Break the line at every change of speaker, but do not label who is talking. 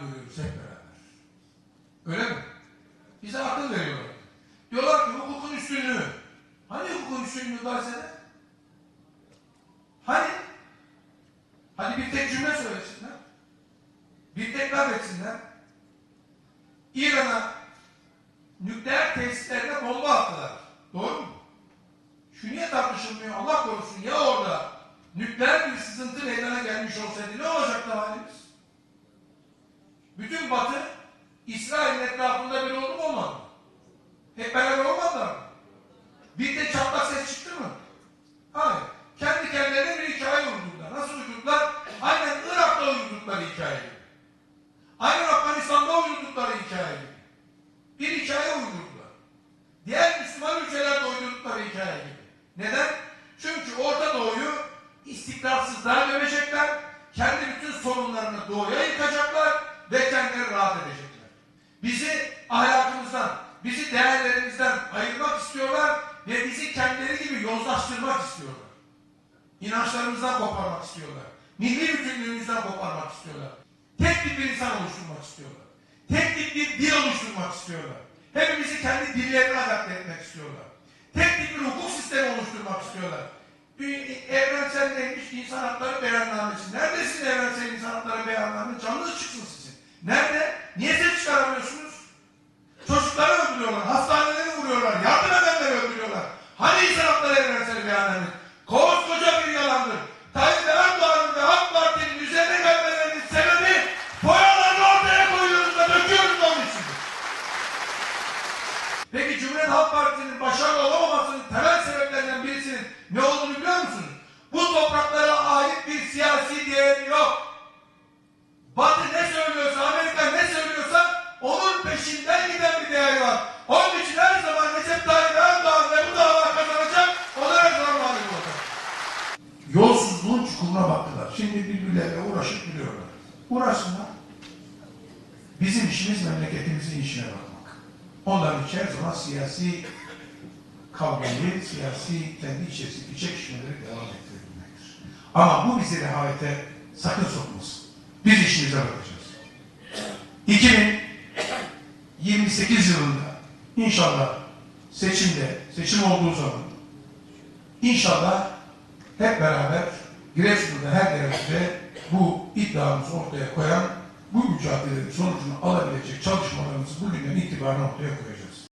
rüya görüyoruz hep beraber. Öyle mi? Bize akıl veriyorlar. Diyorlar ki hukukun üstünlüğü. Hani hukukun üstünlüğü Gazze'de? Hani? Hadi bir tek cümle söylesinler. Bir tek laf etsinler. İran'a nükleer tesislerine bomba attılar. Doğru mu? Şu niye tartışılmıyor? Allah korusun ya orada nükleer İsrail'in etrafında bir oldu mu olmadı? Hep beraber olmadılar mı? Bir de çatlak ses çıktı mı? Hayır. Kendi kendilerine bir hikaye uydurdular. Nasıl uydurdular? Aynen Irak'ta uydurdukları hikaye. Aynen Afganistan'da uydurdukları hikaye. Bir hikaye uydurdular. Diğer Müslüman ülkelerde uydurdukları hikaye gibi. Neden? Çünkü Orta Doğu'yu istikrarsızlığa dönecekler, kendi bütün sorunlarını doğuya yıkacaklar ve kendileri rahat edecekler. Bizi ahlakımızdan, bizi değerlerimizden ayırmak istiyorlar ve bizi kendileri gibi yozlaştırmak istiyorlar. İnançlarımızdan koparmak istiyorlar. Milli bütünlüğümüzden koparmak istiyorlar. Tek bir insan oluşturmak istiyorlar. Tek bir dil oluşturmak istiyorlar. Hepimizi kendi dillerine adapte etmek istiyorlar. Tek bir hukuk sistemi oluşturmak istiyorlar. Bir evrensel neymiş insan hakları beyannamesi. Nerede sizin evrensel insan çukuruna baktılar. Şimdi birbirleriyle uğraşıp duruyorlar. Uğraşsınlar. Bizim işimiz memleketimizin işine bakmak. Onların için her siyasi kavgayı, siyasi kendi içerisindeki çekişmeleri devam ettirebilmektir. Ama bu bizi rehavete sakın sokmasın. Biz işimize bakacağız. 2028 yılında inşallah seçimde, seçim olduğu zaman inşallah hep beraber Giresun'da her derecede bu iddiamızı ortaya koyan bu mücadelenin sonucunu alabilecek çalışmalarımızı bugünden itibaren ortaya koyacağız.